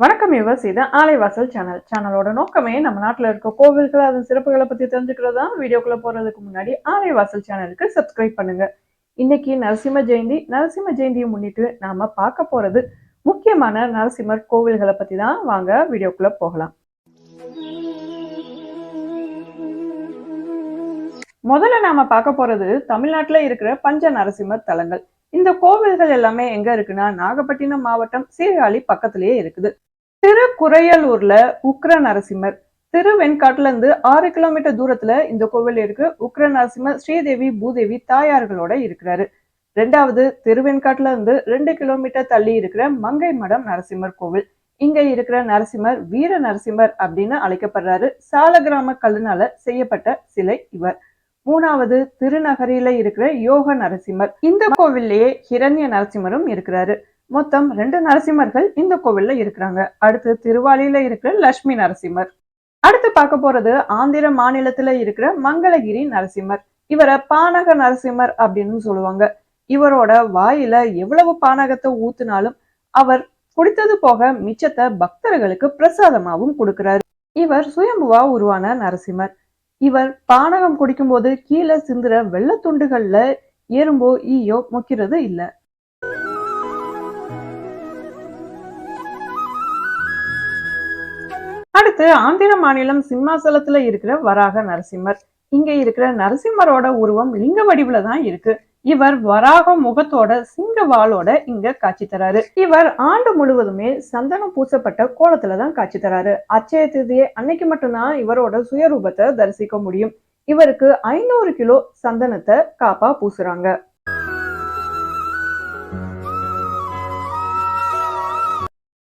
வணக்கம் யுவர்ஸ் இது ஆலைவாசல் சேனல். சேனலோட நோக்கமே நம்ம நாட்டில் இருக்க கோவில்கள் அதன் சிறப்புகளை பத்தி தெரிஞ்சுக்கிறது? தான் வீடியோக்குள்ளே போறதுக்கு முன்னாடி ஆலைவாசல் சேனலுக்கு சப்ஸ்கிரைப் பண்ணுங்க. இன்னைக்கு நரசிம்ம ஜெயந்தி. நரசிம்ம ஜெயந்தியை முன்னிட்டு நாம பார்க்க போறது முக்கியமான நரசிம்மர் கோவில்களை பற்றி தான். வாங்க வீடியோக்குள்ளே போகலாம். முதல்ல நாம பார்க்க போறது தமிழ்நாட்டில் இருக்கிற பஞ்ச நரசிம்மர் தலங்கள். இந்த கோவில்கள் எல்லாமே எங்க இருக்குன்னா நாகப்பட்டினம் மாவட்டம் சீர்காழி பக்கத்திலேயே இருக்குது. திருக்குறையலூர்ல உக்ர நரசிம்மர் திருவெண்காட்டுல இருந்து ஆறு கிலோமீட்டர் தூரத்துல இந்த கோவில் இருக்கு. உக்ர நரசிம்மர் ஸ்ரீதேவி பூதேவி தாயார்களோட இருக்கிறாரு. ரெண்டாவது திருவெண்காட்டுல இருந்து ரெண்டு கிலோமீட்டர் தள்ளி இருக்கிற மங்கை மடம் நரசிம்மர் கோவில். இங்க இருக்கிற நரசிம்மர் வீர நரசிம்மர் அப்படின்னு அழைக்கப்படுறாரு. சாலகிராம கல்லுனால செய்யப்பட்ட சிலை இவர். மூணாவது திருநகரில இருக்கிற யோக நரசிம்மர். இந்த கோவில்லையே ஹிரண்ய நரசிம்மரும் இருக்கிறாரு. மொத்தம் ரெண்டு நரசிம்மர்கள் இந்த கோவில்ல இருக்கிறாங்க. அடுத்து திருவாலியில இருக்கிற லட்சுமி நரசிம்மர். அடுத்து பார்க்க போறது ஆந்திர மாநிலத்துல இருக்கிற மங்களகிரி நரசிம்மர். இவரை பானக நரசிம்மர் அப்படின்னு சொல்லுவாங்க. இவரோட வாயில எவ்வளவு பானகத்தை ஊத்துனாலும் அவர் குடித்தது போக மிச்சத்தை பக்தர்களுக்கு பிரசாதமாவும் கொடுக்கிறாரு. இவர் சுயம்புவா உருவான நரசிம்மர். இவர் பானகம் குடிக்கும்போது கீழே சிந்துற வெள்ளத்துண்டுகள்ல எறும்போ ஈயோ முக்கிறது இல்ல. அடுத்து ஆந்திர மாநிலம் சிம்மாசலத்துல இருக்கிற வராக நரசிம்மர். இங்க இருக்கிற நரசிம்மரோட உருவம் லிங்க வடிவுல தான் இருக்கு. இவர் வராக முகத்தோட சிங்க வாளோட இங்க காட்சி தராரு. இவர் ஆண்டு முழுவதுமே சந்தனம் பூசப்பட்ட கோலத்துல தான் காட்சி தராரு. அச்சய திதியை அன்னைக்கு மட்டும்தான் இவரோட சுயரூபத்தை தரிசிக்க முடியும். இவருக்கு ஐநூறு கிலோ சந்தனத்தை காப்பா பூசுறாங்க.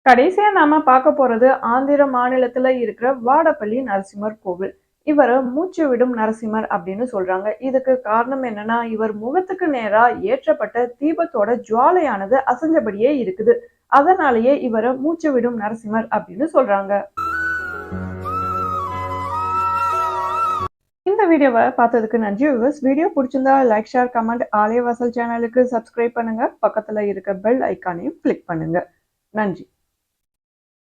கடைசியா நாம பார்க்க போறது ஆந்திர மாநிலத்துல இருக்கிற வாடப்பள்ளி நரசிம்மர் கோவில். இவர் மூச்சு விடும் நரசிம்மர் அப்படின்னு சொல்றாங்க. இதுக்கு காரணம் என்னன்னா இவர் முகத்துக்கு நேரா ஏற்றப்பட்ட தீபத்தோட ஜுவாலையானது அசைஞ்சபடியே இருக்குது. அதனாலேயே இவரை மூச்சு விடும் நரசிம்மர் அப்படின்னு சொல்றாங்க. இந்த வீடியோவை பார்த்ததுக்கு நன்றி விவர்ஸ் வீடியோ பிடிச்சிருந்தா லைக் ஷேர் கமெண்ட் ஆலயவாசல் சேனலுக்கு சப்ஸ்கிரைப் பண்ணுங்க. பக்கத்துல இருக்க பெல் ஐக்கானையும் கிளிக் பண்ணுங்க. நன்றி.